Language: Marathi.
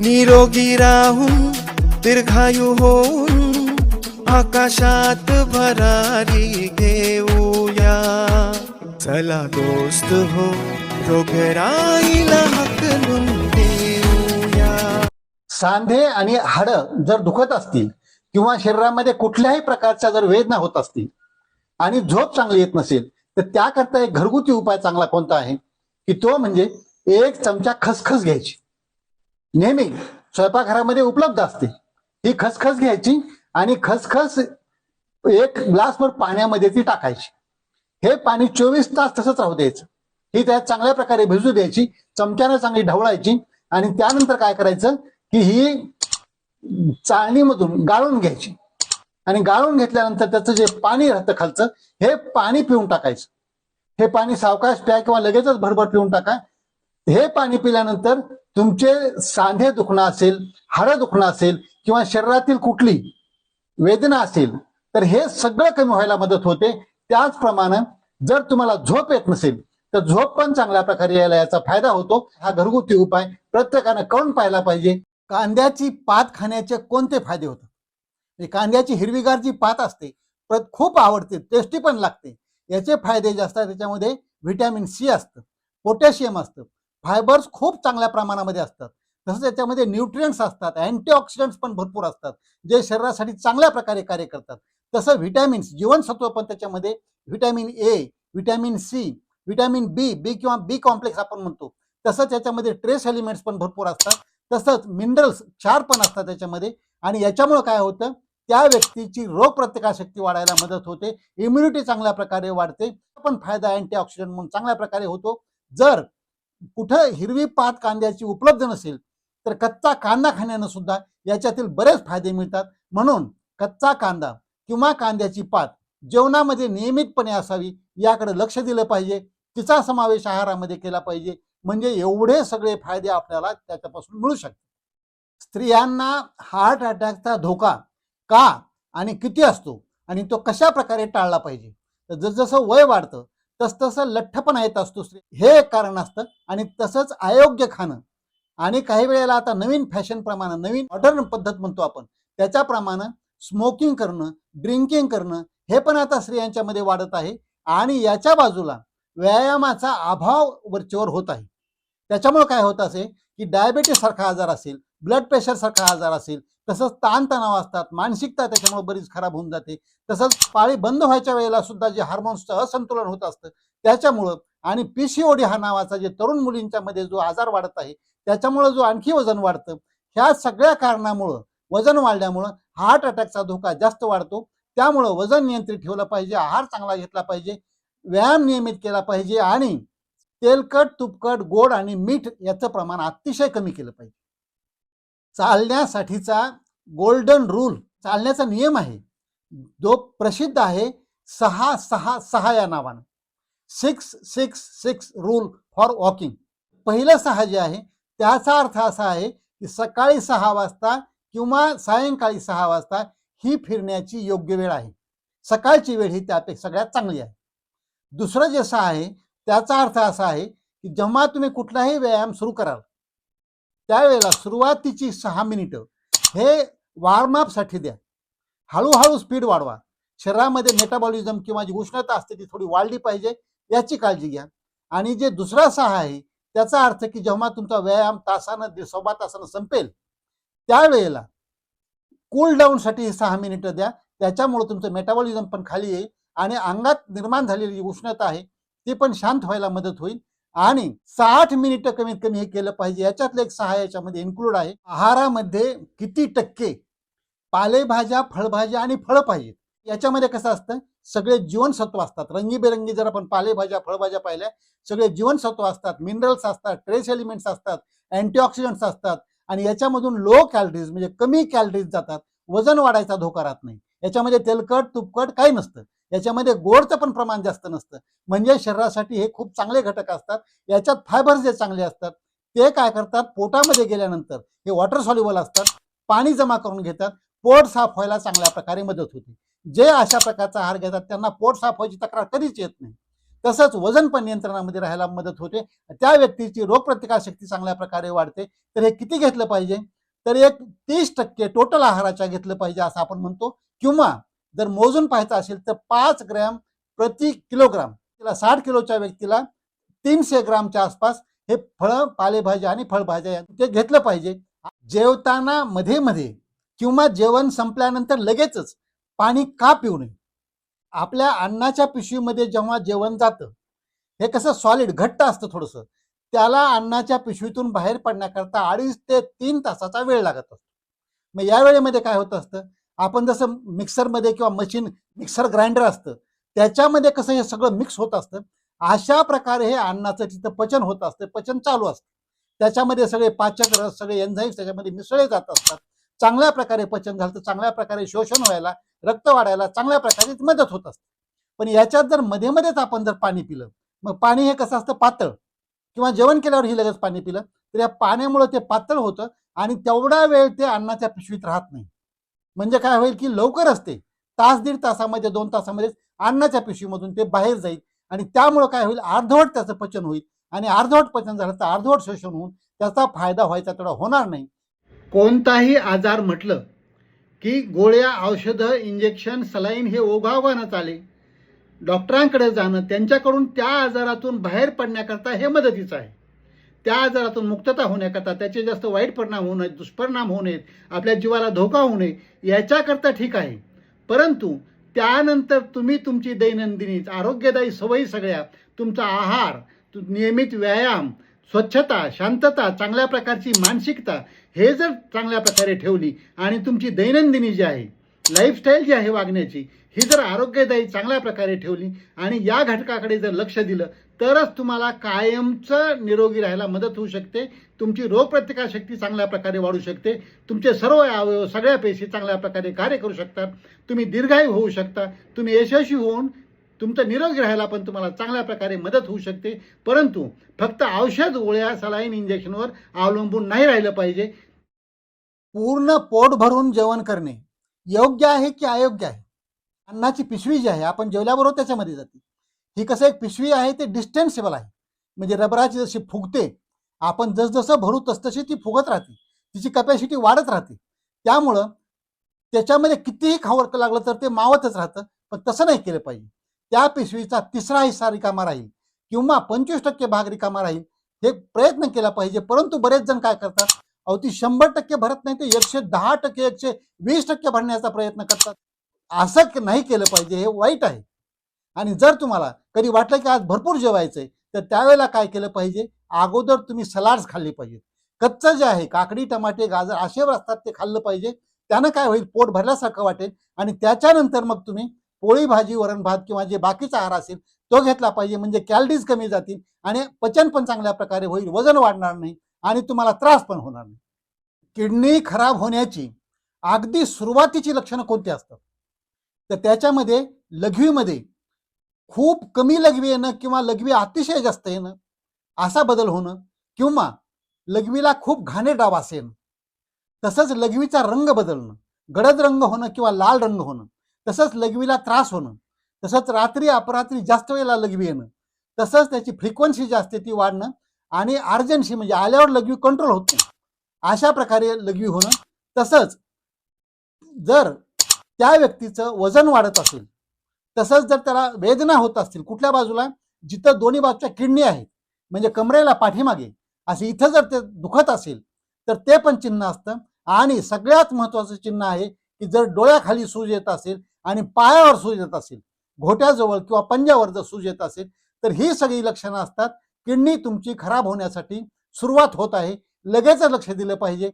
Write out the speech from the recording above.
निरोगी राहून दीर्घायू होऊन आकाशात भरारी घेऊया. चला दोस्त हो रोगराईला हकलून देऊया. सांधे आणि हाडं जर दुखत असतील किंवा शरीरामध्ये कुठल्याही प्रकारच्या जर वेदना होत असतील आणि झोप चांगली येत नसेल तर त्याकरता एक घरगुती उपाय चांगला कोणता आहे? की तो म्हणजे एक चमचा खसखस घ्यायची. नेहमी स्वयंपाकघरामध्ये उपलब्ध असते. ही खसखस घ्यायची आणि खसखस एक ग्लासभर पाण्यामध्ये ती टाकायची. हे पाणी चोवीस तास तसंच राहू द्यायचं. ही त्यात चांगल्या प्रकारे भिजू द्यायची चमच्यानं चांगली ढवळायची आणि त्यानंतर काय करायचं की ही चाळणीमधून गाळून घ्यायची. आणि गाळून घेतल्यानंतर त्याचं जे पाणी राहतं खालचं हे पाणी पिऊन टाकायचं. हे पाणी सावकाश प्या किंवा लगेचच भरभर पिऊन टाका. हे पाणी पिल्यानंतर तुमचे सांधे दुखणं असेल हाड दुखणं असेल किंवा शरीरातील कुठली वेदना असेल तर हे सगळं कमी व्हायला मदत होते. त्याचप्रमाणे जर तुम्हाला झोप येत नसेल तर झोप पण चांगल्या प्रकारे यायला याचा फायदा होतो. हा घरगुती उपाय प्रत्येकानं करून पाहायला पाहिजे. कांद्याची पात खाण्याचे कोणते फायदे होतात? म्हणजे कांद्याची हिरवीगार जी पात असते खूप आवडते टेस्टी पण लागते. याचे फायदे जे असतात त्याच्यामध्ये व्हिटॅमिन सी असतं पोटॅशियम असतं फायबर्स खूप चांगल्या प्रमाणामध्ये असतात. तसंच याच्यामध्ये न्यूट्रियंट्स असतात अँटीऑक्सिडंट्स पण भरपूर असतात जे शरीरासाठी चांगल्या प्रकारे कार्य करतात. तसं व्हिटॅमिन्स जीवनसत्व पण त्याच्यामध्ये vitamin A vitamin C vitamin B B किंवा बी कॉम्प्लेक्स आपण म्हणतो. तसंच याच्यामध्ये ट्रेस एलिमेंट्स पण भरपूर असतात. तसंच मिनरल्स क्षार पण असतात त्याच्यामध्ये आणि याच्यामुळे काय होतं? त्या व्यक्तीची रोगप्रतिकारशक्ती वाढायला मदत होते. इम्युनिटी चांगल्या प्रकारे वाढते. पण फायदा अँटीऑक्सिडंट म्हणून चांगल्या प्रकारे होतो. जर कुठं हिरवी पात कांद्याची उपलब्ध नसेल तर कच्चा कांदा खाण्यानं सुद्धा याच्यातील बरेच फायदे मिळतात. म्हणून कच्चा कांदा किंवा कांद्याची पात जेवणामध्ये नियमितपणे असावी याकडे लक्ष दिलं पाहिजे. तिचा समावेश आहारामध्ये केला पाहिजे. म्हणजे एवढे सगळे फायदे आपल्याला त्याच्यापासून मिळू शकतात. स्त्रियांना हार्ट अटॅकचा धोका का आणि किती असतो आणि तो कशा प्रकारे टाळला पाहिजे? तर जसजसं वय वाढतं तसतसं लठ्ठपणा येत असतो स्त्री. हे एक कारण असतं आणि तसंच अयोग्य खाणं. आणि काही वेळेला आता नवीन फॅशन प्रमाणे नवीन मॉडर्न पद्धत म्हणतो आपण त्याच्याप्रमाणे स्मोकिंग करणं ड्रिंकिंग करणं हे पण आता स्त्रियांच्यामध्ये वाढत आहे. आणि याच्या बाजूला व्यायामाचा अभाव वरचेवर होत आहे. त्याच्यामुळे काय होत असे की डायबेटीस सारखा आजार असेल ब्लड प्रेशरसारखा आजार असेल तसंच ताणतणाव असतात मानसिकता त्याच्यामुळे बरीच खराब होऊन जाते. तसंच पाळी बंद व्हायच्या वेळेला सुद्धा जे हार्मोन्सचं असंतुलन होत असतं त्याच्यामुळं आणि पीसीओडी हा नावाचा जे तरुण मुलींच्या मध्ये जो आजार वाढत आहे त्याच्यामुळं जो आणखी वजन वाढतं ह्या सगळ्या कारणामुळं वजन वाढल्यामुळं हार्ट अटॅकचा धोका जास्त वाढतो. त्यामुळं वजन नियंत्रित ठेवलं पाहिजे आहार चांगला घेतला पाहिजे व्यायाम नियमित केला पाहिजे आणि तेलकट तुपकट गोड आणि मीठ याचं प्रमाण अतिशय कमी केलं पाहिजे. चालण्यासाठीचा गोल्डन रूल चालण्याचा नियम आहे. जो प्रसिद्ध आहे सहा सहा सहा या नावानं. Six six six rule for walking पहिलं सहा जे आहे त्याचा अर्थ असा आहे की सकाळी सहा वाजता किंवा सायंकाळी सहा वाजता ही फिरण्याची योग्य वेळ आहे. सकाळची वेळ ही त्यापेक्षा सगळ्यात चांगली आहे. दुसरं जे सहा आहे त्याचा अर्थ असा आहे की जेव्हा तुम्ही कुठलाही व्यायाम सुरू कराल त्यावेळेला सुरुवातीची सहा मिनिटं हे वॉर्मअपसाठी द्या. हळूहळू स्पीड वाढवा. शरीरामध्ये मेटाबॉलिझम किंवा जी उष्णता असते ती थोडी वाढली पाहिजे याची काळजी घ्या. आणि जे दुसरा सहा आहे त्याचा अर्थ की जेव्हा तुमचा व्यायाम तासानं सव्वा तासानं संपेल त्यावेळेला कूल डाऊनसाठी हे सहा मिनिटं द्या. त्याच्यामुळे तुमचं मेटाबॉलिझम पण खाली येईल आणि अंगात निर्माण झालेली जी उष्णता आहे ती पण शांत व्हायला मदत होईल. आणि साठ मिनिटं कमीत कमी हे केलं पाहिजे. याच्यातलं एक सहा याच्यामध्ये इन्क्लूड आहे. आहारामध्ये किती टक्के पालेभाज्या फळभाज्या आणि फळं पाहिजेत? याच्यामध्ये कसं असतं? सगळे जीवनसत्व असतात. रंगीबेरंगी जर आपण पालेभाज्या फळभाज्या पाहिल्या सगळे जीवनसत्व असतात. मिनरल्स असतात ट्रेस एलिमेंट्स असतात अँटीऑक्सिडंट्स असतात आणि याच्यामधून लो कॅलरीज म्हणजे कमी कॅलरीज जातात. वजन वाढायचा धोका राहत नाही. याच्यामध्ये तेलकट तुपकट काही नसतं. याच्यामध्ये गोडचं पण प्रमाण जास्त नसतं. म्हणजे शरीरासाठी हे खूप चांगले घटक असतात. याच्यात फायबर्स जे चांगले असतात ते काय करतात? पोटामध्ये गेल्यानंतर हे वॉटर सॉल्युबल असतात. पाणी जमा करून घेतात. पोट साफ व्हायला चांगल्या प्रकारे मदत होते. जे अशा प्रकारचा आहार घेतात त्यांना पोट साफ व्हायची तक्रार कधीच येत नाही. तसंच वजन पण नियंत्रणामध्ये राहायला मदत होते. त्या व्यक्तीची रोगप्रतिकारशक्ती चांगल्या प्रकारे वाढते. तर हे किती घेतलं पाहिजे? तर एक तीस टक्के टोटल आहाराच्या घेतलं पाहिजे असं आपण म्हणतो. किंवा जर मोजून पाहायचं असेल तर पाच ग्रॅम प्रति किलोग्राम तिला साठ किलोच्या व्यक्तीला तीनशे ग्रामच्या आसपास हे फळं पालेभाज्या आणि फळभाज्या या- ते घेतलं पाहिजे. जेवताना मध्ये मध्ये किंवा जेवण संपल्यानंतर लगेचच पाणी का पिऊ नये? आपल्या अन्नाच्या पिशवीमध्ये जेव्हा जेवण जातं हे कसं सॉलिड घट्ट असतं थोडंसं त्याला अन्नाच्या पिशवीतून बाहेर पडण्याकरता अडीच ते तीन तासाचा वेळ लागत असतो. मग या वेळेमध्ये काय होत असतं? आपण जसं मिक्सरमध्ये किंवा मशीन मिक्सर ग्राइंडर असतं त्याच्यामध्ये कसं हे सगळं मिक्स होत असतं. अशा प्रकारे हे अन्नाचं तिथं पचन होत असतं पचन चालू असतं. त्याच्यामध्ये सगळे पाचक रस सगळे एन्झाईम्स त्याच्यामध्ये मिसळले जात असतात. चांगल्या प्रकारे पचन झालं तर चांगल्या प्रकारे शोषण व्हायला रक्त वाढायला चांगल्या प्रकारे मदत होत असते. पण याच्यात जर मध्ये मध्येच आपण जर पाणी पिलं मग पाणी हे कसं असतं? पातळ. किंवा जेवण केल्यावर ही लगेच पाणी पिलं तर या पाण्यामुळे ते पातळ होतं आणि तेवढा वेळ ते अन्नाच्या पिशवीत राहत नाही. म्हणजे काय होईल की लवकर असते. तास दीड तासामध्ये दोन तासामध्ये अन्नाच्या पिशवीमधून ते बाहेर जाईल आणि त्यामुळं काय होईल अर्धवट त्याचं पचन होईल. आणि अर्धवट पचन झालं तर अर्धवट शोषण होऊन त्याचा फायदा व्हायचा तेवढा होणार नाही. कोणताही आजार म्हटलं की गोळ्या औषधं इंजेक्शन सलाईन हे ओघावण्यात आले डॉक्टरांकडे जाणं त्यांच्याकडून त्या आजारातून बाहेर पडण्याकरता हे मदतीचं आहे. त्या आजारातून मुक्तता होण्याकरता त्याचे जास्त वाईट परिणाम होऊ नयेत दुष्परिणाम होऊ नयेत आपल्या जीवाला धोका होऊ नये याच्याकरता ठीक आहे. परंतु त्यानंतर तुम्ही तुमची दैनंदिनी आरोग्यदायी सवयी सगळ्या तुमचा आहार नियमित व्यायाम स्वच्छता शांतता चांगल्या प्रकारची मानसिकता हे जर चांगल्या प्रकारे ठेवली आणि तुमची दैनंदिनी जी आहे लाईफस्टाईल जी आहे वागण्याची ही जर आरोग्यदायी चांगल्या प्रकारे ठेवली आणि या घटकाकडे जर लक्ष दिलं तरच तुम्हाला कायमचं निरोगी राहायला मदत होऊ शकते. तुमची रोगप्रतिकारशक्ती चांगल्या प्रकारे वाढू शकते. तुमचे सर्व अवयव सगळ्या पेशी चांगल्या प्रकारे कार्य करू शकतात. तुम्ही दीर्घायू होऊ शकता. तुम्ही यशस्वी होऊन तुमचं निरोगी राहायला पण तुम्हाला चांगल्या प्रकारे मदत होऊ शकते. परंतु फक्त औषध गोळ्या सलाईन इंजेक्शनवर अवलंबून नाही राहिलं पाहिजे. पूर्ण पोट भरून जेवण करणे योग्य आहे की अयोग्य आहे? अन्नाची पिशवी जी आहे आपण जेवल्याबरोबर त्याच्यामध्ये जाते. ही कसं एक पिशवी आहे ते डिस्टेन्सेबल आहे. म्हणजे रबराची जशी फुगते आपण जसजसं भरू तसतशी ती फुगत राहते. तिची कपॅसिटी वाढत राहते. त्यामुळं त्याच्यामध्ये कितीही खावं लागलं तर ते मावतच राहतं पण तसं नाही केलं पाहिजे. त्या पिशवीचा तिसरा हिस्सा रिकामा राहील किंवा पंचवीस टक्के भाग रिकामा राहील हे प्रयत्न केला पाहिजे. परंतु बरेच जण काय करतात अहो ती शंभर टक्के भरत नाही ते एकशे दहा टक्के एकशे वीस टक्के भरण्याचा प्रयत्न करतात. असं नाही केलं पाहिजे हे वाईट आहे. आणि जर तुम्हाला कधी वाटलं की आज भरपूर जेवायचंय तर त्यावेळेला काय केलं पाहिजे? अगोदर तुम्ही सलाड्स खाल्ली पाहिजेत. कच्चं जे आहे काकडी टमाटे गाजर असे असतात ते खाल्लं पाहिजे. त्यानं काय होईल? पोट भरल्यासारखं वाटेल आणि त्याच्यानंतर मग तुम्ही पोळी भाजी वरण भात किंवा जे बाकीचा आहार असेल तो घेतला पाहिजे. म्हणजे कॅलरीज कमी जातील आणि पचन पण चांगल्या प्रकारे होईल वजन वाढणार नाही आणि तुम्हाला त्रास पण होणार नाही. किडनी खराब होण्याची अगदी सुरुवातीची लक्षणं कोणती असतात? तर त्याच्यामध्ये लघवीमध्ये खूप कमी लघवी येणं किंवा लघवी अतिशय जास्त येणं असा बदल होणं किंवा लघवीला खूप घाणे डाव येणं तसंच लघवीचा रंग बदलणं गडद रंग होणं किंवा लाल रंग होणं तसंच लघवीला त्रास होणं तसंच रात्री अपरात्री जास्त वेळेला लघवी येणं तसंच त्याची फ्रिक्वेन्सी जी असते ती वाढणं आणि अर्जन्सी म्हणजे आल्यावर लघवी कंट्रोल होत नाही. अशा प्रकारे लघवी होणं तसंच जर त्या व्यक्तीचं वजन वाढत असेल तसंच जर त्याला वेदना होत असतील कुठल्या बाजूला? जिथं दोन्ही बाजूच्या किडनी आहेत म्हणजे कमरेला पाठीमागे असे इथं जर ते दुखत असेल तर ते पण चिन्ह असतं. आणि सगळ्यात महत्वाचं चिन्ह आहे की जर डोळ्याखाली सूज येत असेल आणि पायावर सूज येत असेल घोट्याजवळ किंवा पंजावर जर सूज येत असेल तर ही सगळी लक्षणं असतात. किडनी तुमची खराब होण्यासाठी सुरुवात होत आहे. लगेच लक्ष दिलं पाहिजे.